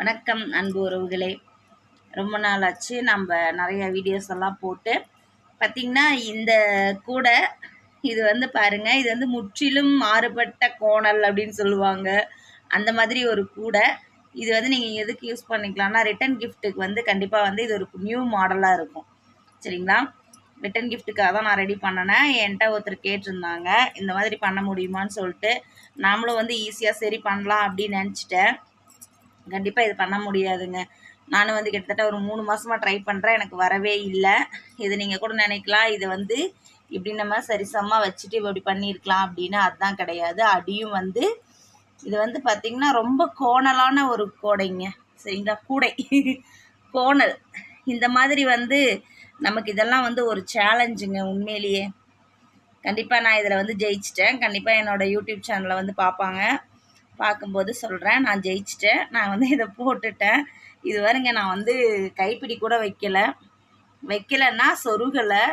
வணக்கம் அன்பு உறவுகளே. ரொம்ப நாள் ஆச்சு நம்ம நிறைய வீடியோஸ் எல்லாம் போட்டு. பார்த்திங்கன்னா இந்த கூடை இது வந்து பாருங்க இது வந்து முற்றிலும் மாறுபட்ட கோணல் அப்படின்னு சொல்லுவாங்க. அந்த மாதிரி ஒரு கூடை. இது வந்து நீங்கள் எதுக்கு யூஸ் பண்ணிக்கலாம்னா ரிட்டன் கிஃப்ட்டுக்கு வந்து கண்டிப்பாக வந்து இது ஒரு நியூ மாடலாக இருக்கும். சரிங்களா? ரிட்டன் கிஃப்ட்டுக்காக தான் நான் ரெடி பண்ணினேன் என்கிட்ட ஒருத்தர் கேட்டிருந்தாங்க இந்த மாதிரி பண்ண முடியுமான்னு சொல்லிட்டு. நாமளும் வந்து ஈஸியாக சரி பண்ணலாம் அப்படின்னு நினச்சிட்டேன். கண்டிப்பாக இது பண்ண முடியாதுங்க. நானும் வந்து கிட்டத்தட்ட ஒரு மூணு மாதமாக ட்ரை பண்ணுறேன் எனக்கு வரவே இல்லை. இது நீங்கள் கூட நினைக்கலாம். இது வந்து இப்படி நம்ம சரிசமமாக வச்சுட்டு இப்படி பண்ணியிருக்கலாம் அப்படின்னு அதுதான் கிடையாது. அடியும் வந்து இது வந்து பார்த்திங்கன்னா ரொம்ப கோணலான ஒரு கோடைங்க. சரிங்களா? கூடை. கோணல். இந்த மாதிரி வந்து நமக்கு இதெல்லாம் வந்து ஒரு சேலஞ்சுங்க உண்மையிலேயே. கண்டிப்பாக நான் இதில் வந்து ஜெயிச்சிட்டேன். கண்டிப்பாக என்னோடய யூடியூப் சேனலை வந்து பார்ப்பாங்க. பார்க்கும்போது சொல்கிறேன் நான் ஜெயிச்சிட்டேன் நான் வந்து இதை போட்டுட்டேன். இது வரைங்க நான் வந்து கைப்பிடி கூட வைக்கலை. வைக்கலைன்னா சொருகலை.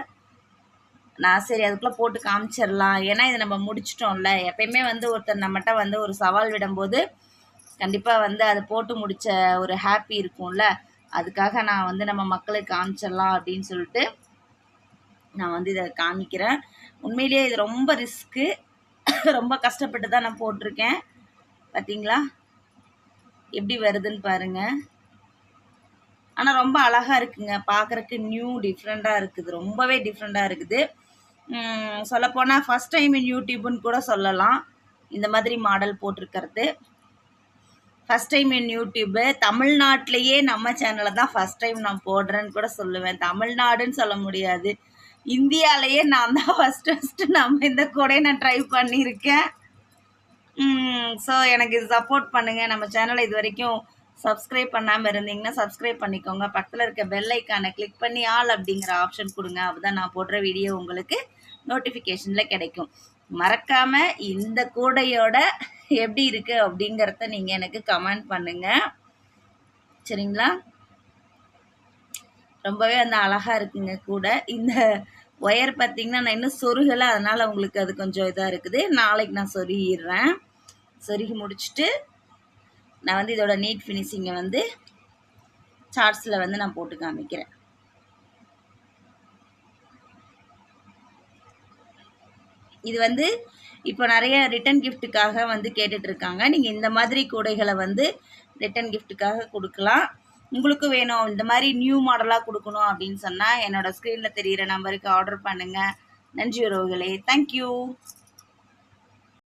நான் சரி அதுக்குள்ளே போட்டு காமிச்சிடலாம். ஏன்னா இதை நம்ம முடிச்சிட்டோம்ல. எப்பயுமே வந்து ஒருத்தர் நம்மகிட்ட வந்து ஒரு சவால் விடும்போது கண்டிப்பாக வந்து அதை போட்டு முடித்த ஒரு ஹாப்பி இருக்கும்ல. அதுக்காக நான் வந்து நம்ம மக்களுக்கு காமிச்சிடலாம் அப்படின்னு சொல்லிட்டு நான் வந்து இதை காமிக்கிறேன். உண்மையிலேயே இது ரொம்ப ரிஸ்க்கு ரொம்ப கஷ்டப்பட்டு தான் நான் போட்டிருக்கேன். பார்த்தீங்களா எப்படி வருதுன்னு பாருங்கள் ஆனால் ரொம்ப அழகாக இருக்குங்க. பார்க்குறக்கு நியூ டிஃப்ரெண்ட்டாக இருக்குது. ரொம்பவே டிஃப்ரெண்ட்டாக இருக்குது. சொல்லப்போனால் ஃபஸ்ட் டைம் இன் யூடியூப்னு கூட சொல்லலாம். இந்த மாதிரி மாடல் போட்டிருக்கிறது. ஃபஸ்ட் டைம் இன் யூடியூப்பு தமிழ்நாட்டிலையே நம்ம சேனலில் தான் ஃபஸ்ட் டைம் நான் போடுறேன்னு கூட சொல்லுவேன். தமிழ்நாடுன்னு சொல்ல முடியாது. இந்தியாவிலேயே நான் தான் ஃபஸ்ட்டு ஃபஸ்ட்டு நம்ம இந்த கூட நான் ட்ரை பண்ணியிருக்கேன். ஸோ எனக்கு இது சப்போர்ட் பண்ணுங்கள் நம்ம சேனலை இது வரைக்கும் சப்ஸ்கிரைப் பண்ணாமல் இருந்தீங்கன்னா சப்ஸ்கிரைப் பண்ணிக்கோங்க. பக்கத்தில் இருக்க பெல் ஐக்கானை கிளிக் பண்ணி ஆல் அப்படிங்கிற ஆப்ஷன் கொடுங்க. அப்போ நான் போடுற வீடியோ உங்களுக்கு நோட்டிஃபிகேஷனில் கிடைக்கும். மறக்காமல் இந்த கூடையோட எப்படி இருக்குது அப்படிங்கிறத நீங்கள் எனக்கு கமெண்ட் பண்ணுங்கள் சரிங்களா? ரொம்பவே அந்த அழகாக இருக்குங்க கூட. இந்த ஒயர் பார்த்திங்கன்னா நான் இன்னும் சொருகலை. அதனால் உங்களுக்கு அது கொஞ்சம் இதாக இருக்குது. நாளைக்கு நான் சொருகிடுறேன். சொருகி முடிச்சுட்டு நான் வந்து இதோட நீட் ஃபினிஷிங்கை வந்து சார்ட்ஸில் வந்து நான் போட்டு காமிக்கிறேன். இது வந்து இப்போ நிறைய ரிட்டன் கிஃப்ட்டுக்காக வந்து கேட்டுட்ருக்காங்க. நீங்கள் இந்த மாதிரி கூடைகளை வந்து ரிட்டன் கிஃப்ட்டுக்காக கொடுக்கலாம். உங்களுக்கு வேணும். இந்த மாதிரி நியூ மாடலாக கொடுக்கணும் அப்படின்னு சொன்னால் என்னோடய ஸ்க்ரீனில் தெரிகிற நம்பருக்கு ஆர்டர் பண்ணுங்கள் நன்றி உறவுகளே. தேங்க்யூ